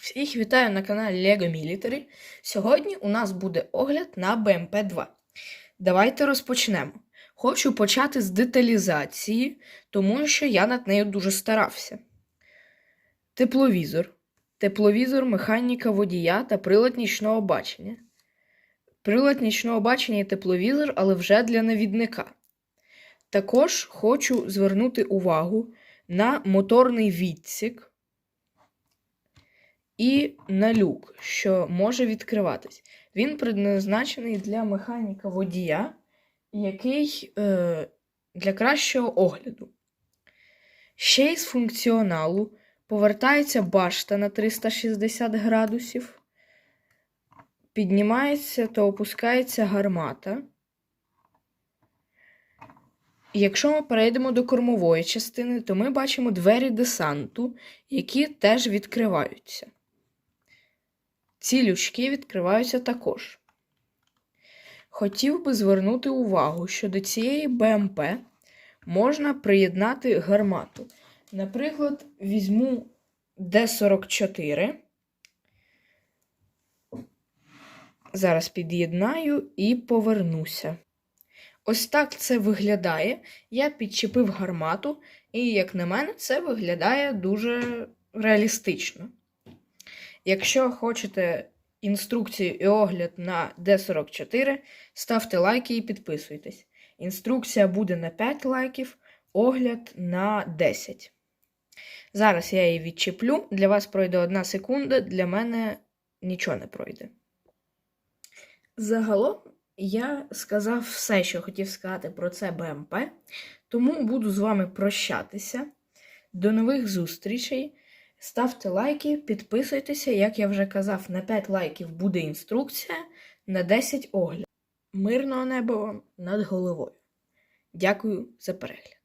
Всіх вітаю на каналі LEGO Military. Сьогодні у нас буде огляд на BMP 2. Давайте розпочнемо. Хочу почати з деталізації, тому що я над нею дуже старався. Тепловізор. Тепловізор механіка водія та прилад нічного бачення. Прилад нічного бачення і тепловізор, але вже для навідника. Також хочу звернути увагу на моторний відсік і на люк, що може відкриватись. Він предназначений для механіка водія, який е, для кращого огляду. Ще із функціоналу повертається башта на 360 градусів, піднімається та опускається гармата. Якщо ми перейдемо до кормової частини, то ми бачимо двері десанту, які теж відкриваються. Ці лючки відкриваються також. Хотів би звернути увагу, що до цієї БМП можна приєднати гармату. Наприклад, візьму Д-44. Зараз під'єднаю і повернуся. Ось так це виглядає. Я підчепив гармату, і, як на мене, це виглядає дуже реалістично. Якщо хочете інструкцію і огляд на D44, ставте лайки і підписуйтесь. Інструкція буде на 5 лайків, огляд на 10. Зараз я її відчеплю. Для вас пройде 1 секунда, для мене нічого не пройде. Загалом я сказав все, що хотів сказати про це БМП, тому буду з вами прощатися. До нових зустрічей. Ставте лайки, підписуйтеся, як я вже казав, на 5 лайків буде інструкція, на 10 огляд. Мирного неба вам над головою. Дякую за перегляд.